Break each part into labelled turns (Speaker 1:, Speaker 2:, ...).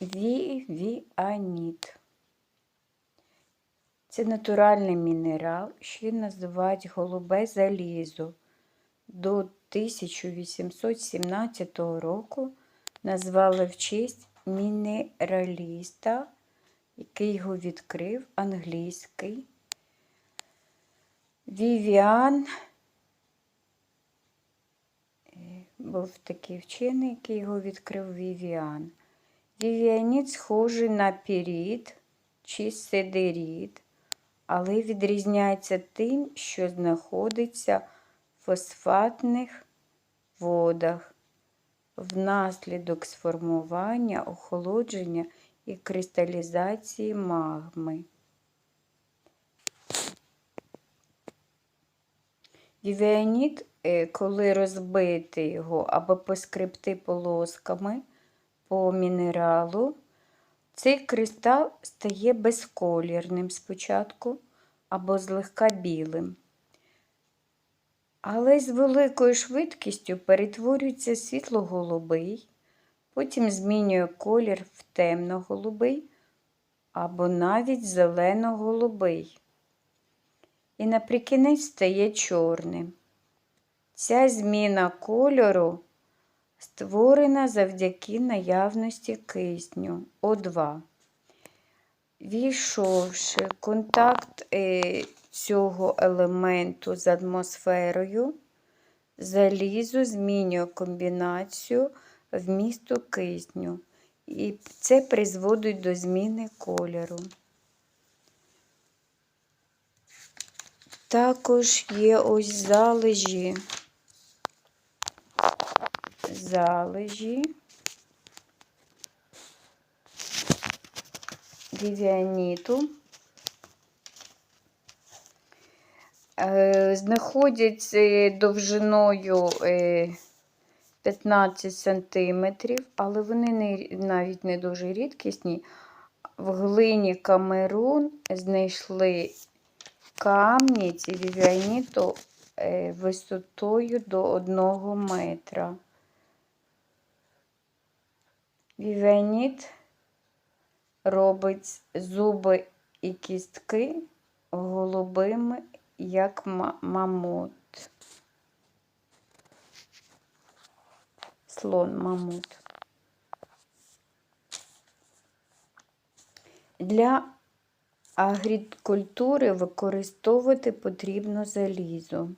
Speaker 1: вівіаніт. Це натуральний мінерал, що називають голубе залізо. До 1817 року назвали в честь мінераліста, який його відкрив англійський Вівіан. Е, Був такий вчений, який його відкрив Вівіан. Вівіаніт схожий на піріт чи сидеріт, але відрізняється тим, що знаходиться в фосфатних водах внаслідок сформування, охолодження і кристалізації магми. Вівіаніт, е, коли розбити його або поскребти полосками по мінералу, цей кристал стає безколірним спочатку або злегка білим. Але з великою швидкістю перетворюється світло-голубий, потім змінює колір в темно-голубий або навіть зелено-голубий. І наприкінець стає чорним. Ця зміна кольору створена завдяки наявності кисню О2. Війшовши контакт е, цього елементу з атмосферою, залізо змінює комбінацію вмісту кисню, і це призводить до зміни кольору. Також є ось залежі, залежі вівіаніту. Е, знаходяться довжиною 15 см, але вони не, навіть не дуже рідкісні. В глині Камерун знайшли камні ці вівіаніту е, висотою до 1 метра. Вівіаніт робить зуби і кістки голубими, як мамут. Слон мамут. Для агрікультури використовувати потрібно залізо.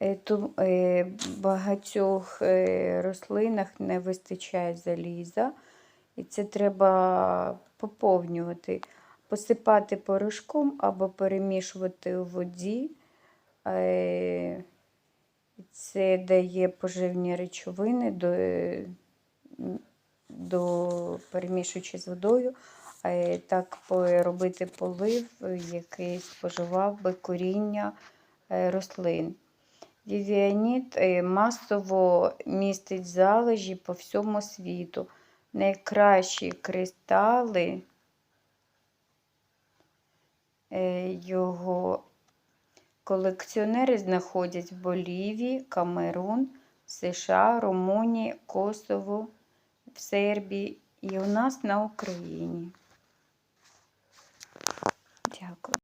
Speaker 1: В багатьох е, рослинах не вистачає заліза, і це треба поповнювати, посипати порошком або перемішувати у воді. Е, це дає поживні речовини, до, до перемішуючи з водою, так робити полив, який споживав би коріння е, рослин. Вівіаніт масово містить залежі по всьому світу. Найкращі кристали е, його колекціонери знаходять в Болівії, Камерун, США, Румунії, Косово, в Сербії і у нас на Україні. Дякую.